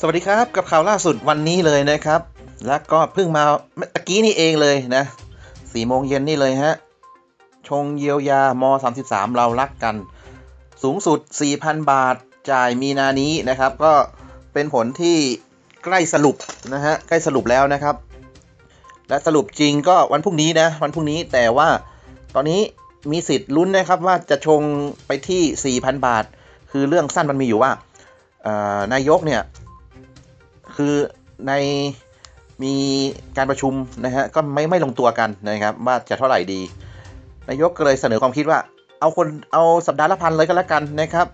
สวัสดีครับกับข่าวล่าสุดวันนี้เลยนะครับ แล้วก็เพิ่งมาตะกี้นี่เองเลยนะสี่โมงเย็นนี่เลยฮะ ชงเยียวยาม33 เรารักกัน สูงสุด 4,000 บาทจ่ายมีนานี้นะครับ ก็เป็นผลที่ใกล้สรุปนะฮะใกล้สรุปแล้วนะครับ และสรุปจริงก็วันพรุ่งนี้นะวันพรุ่งนี้แต่ว่าตอนนี้มีสิทธิ์ลุ้นนะครับว่าจะชงไปที่ 4,000 บาท คือเรื่องสั้นมันมีอยู่ว่านายกเนี่ย คือในมีการประชุมนะฮะก็ไม่ไม่ลงตัวกันนะครับว่าจะเท่าไหร่ดีนายกก็เลยเสนอความคิดว่า เอาคนเอาสัปดาห์ละพันเลยก็แล้วกันนะครับ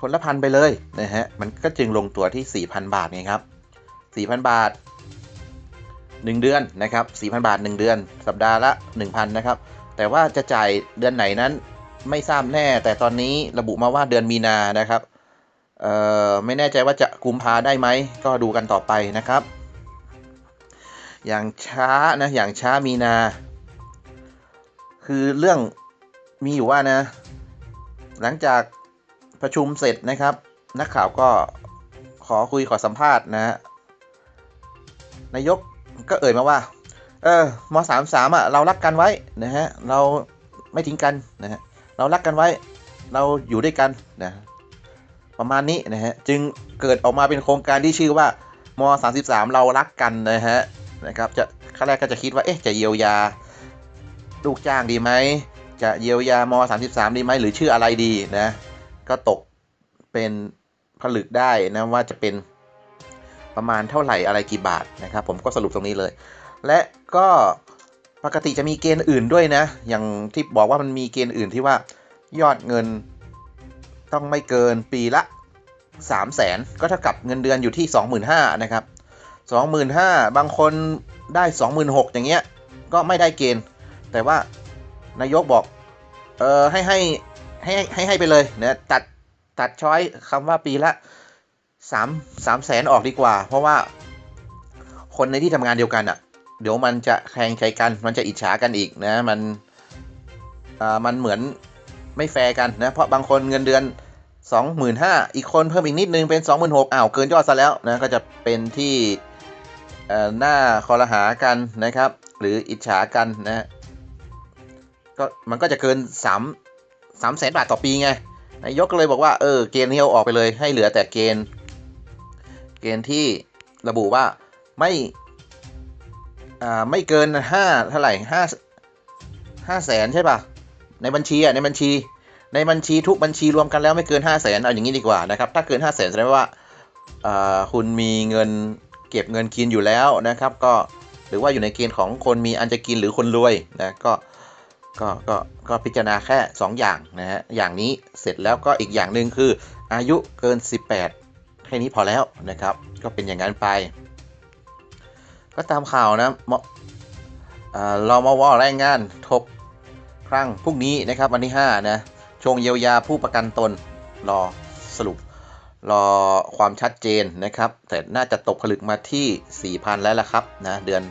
คนละพันไปเลยนะฮะมันก็จึงลงตัวที่ 4,000 บาทไงครับ 4,000 บาท 1 เดือนนะครับ 4,000 บาท 1 เดือน สัปดาห์ละ 1,000นะครับ แต่ว่าจะจ่ายเดือนไหนนั้นไม่ทราบแน่ แต่ตอนนี้ระบุมาว่าเดือนมีนานะครับ เอ่อไม่แน่ใจว่าจะกุมภาได้ไหม ก็ดูกันต่อไปนะครับ อย่างช้านะอย่างช้ามีนา คือเรื่องมีอยู่ว่านะ หลังจากประชุมเสร็จนะครับ นักข่าวก็ขอคุยขอสัมภาษณ์นะฮะนายกก็เอ่ยมาว่า เออมสามสามอะเรารักกันไว้นะฮะเราไม่ทิ้งกันนะฮะเรารักกันไว้ เราอยู่ด้วยกันนะ ประมาณนี้นะฮะจึงเกิดออกมาเป็นโครงการที่ชื่อว่าม33 เรารักกันนะฮะนะครับจะขั้นแรกก็จะคิดว่าเอ๊ะจะเยียวยาลูกจ้างดีไหมจะเยียวยาม33 ดีไหมหรือชื่ออะไรดีนะก็ตกเป็นผลึกได้นะว่าจะเป็นประมาณเท่าไหร่อะไรกี่บาทนะครับ ผมก็สรุปตรงนี้เลย และก็ปกติจะมีเกณฑ์อื่นด้วยนะ อย่างที่บอกว่ามันมีเกณฑ์อื่นที่ว่ายอดเงินต้องไม่เกินปีละ 3 0 0แสนก็เท่ากับเงินเดือนอยู่ที่25,000นะครับ25,000บางคนได้26,000อย่างเงี้ยก็ไม่ได้เกณฑ์ แต่ว่านายกบอกเออให้ให้ให้ให้ให้ไปเลยนะตัดตัดช้อยคำว่าปีละ3 3แสนออกดีกว่า เพราะว่าคนในที่ทำงานเดียวกันอะ่ะ เดี๋ยวมันจะแข่งใจกัน มันจะอิจฉากันอีกนะ มันอ่ามันเหมือนไม่แฟร์กันนะ เพราะบางคนเงินเดือน 25,000อีกคนเพิ่มอีกนิดนึงเป็น26,000อ้าวเกินยอดซะแล้วนะก็จะเป็นที่หน้าคอรหากันนะครับ หรืออิจฉากันนะก็มันก็จะเกิน3 3แสนบาทต่อปีไงนายกก็เลยบอกว่าเออเกณฑ์นี้เอาออกไปเลยให้เหลือแต่เกณฑ์ เกณฑ์ที่ระบุว่าไม่อ่าไม่เกินห้าเท่าไหร่ห้าห้าแสนใช่ป่ะในบัญชีอะในบัญชี ในบัญชีทุกบัญชีรวมกันแล้วไม่เกินห้าแสนเอาอย่างนี้ดีกว่านะครับ ถ้าเกินห้าแสนแสดงว่าคุณมีเงินเก็บเงินกินอยู่แล้วนะครับ ก็หรือว่าอยู่ในเกณฑ์ของคนมีอันจะกินหรือคนรวยนะก็ก็ก็ก็พิจารณาแค่ 2 อย่างนะฮะอย่างนี้เสร็จแล้วก็อีกอย่างหนึ่งคืออายุเกิน 18 แค่นี้พอแล้วนะครับ ก็เป็นอย่างนั้นไป ก็ตามข่าวนะเรามาว่าแรงงานทบครั้งพรุ่งนี้นะครับวันที่5นะ ชงเยียวยาผู้ประกันตนรอสรุปรอความชัดเจนนะครับ แต่น่าจะตกผลึกมาที่ 4,000 แล้วละครับนะเดือน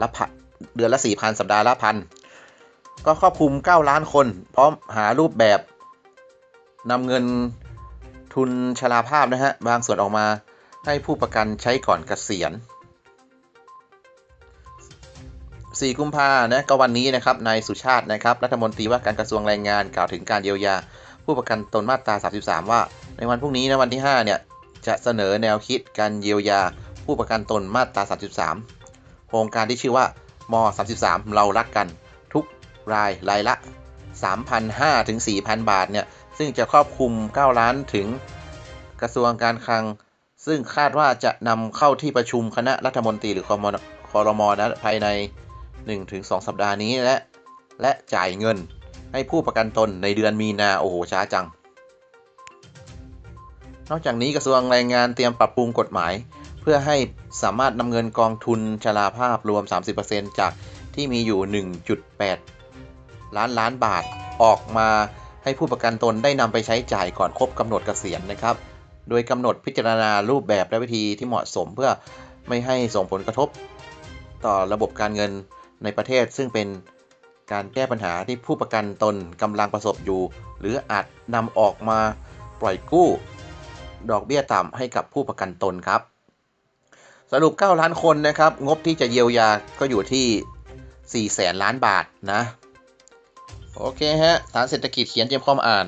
ละพันเดือนละ 4,000 สัปดาห์ละพันก็ครอบคลุม 9 ล้านคน พร้อมหารูปแบบนำเงินทุนชราภาพนะฮะ บางส่วนออกมาให้ผู้ประกันใช้ก่อนเกษียณ 4 กุมภานะก็วันนี้นะครับนายสุชาตินะครับรัฐมนตรีว่าการกระทรวงแรงงานกล่าวถึงการเยียวยา ผู้ประกันตนมาตรา 33 ว่า ในวันพรุ่งนี้นะวันที่5เนี่ยจะเสนอแนวคิดการเยียวยา ผู้ประกันตนมาตรา 33 โครงการที่ชื่อว่าม33 เรารักกัน ทุกรายรายละ 3,500ถึง4,000 บาทเนี่ยซึ่งจะครอบคลุม 9 ล้านถึงกระทรวงการคลัง ซึ่งคาดว่าจะนำเข้าที่ประชุมคณะรัฐมนตรีหรือคอรมอนะภายใน 1-2 สัปดาห์นี้และและจ่ายเงินให้ผู้ประกันตนในเดือนมีนาโอ้โหช้าจัง นอกจากนี้กระทรวงแรงงานเตรียมปรับปรุงกฎหมาย เพื่อให้สามารถนำเงินกองทุนชราภาพรวม 30%จากที่มีอยู่ 1.8 ล้านล้านบาทออกมาให้ผู้ประกันตนได้นำไปใช้จ่ายก่อนครบกำหนดเกษียณนะครับ โดยกำหนดพิจารณารูปแบบและวิธีที่เหมาะสมเพื่อไม่ให้ส่งผลกระทบ ต่อระบบการเงิน ในประเทศซึ่งเป็นการแก้ปัญหาที่ผู้ประกันตนกำลังประสบอยู่ หรืออาจนำออกมาปล่อยกู้ ดอกเบี้ยต่ำให้กับผู้ประกันตนครับ สรุป 9 ล้านคนนะครับ งบที่จะเยียวยาก็อยู่ที่ 4 แสนล้านบาทนะ โอเคฮะ ฐานเศรษฐกิจเขียนเตรียมพร้อมอ่าน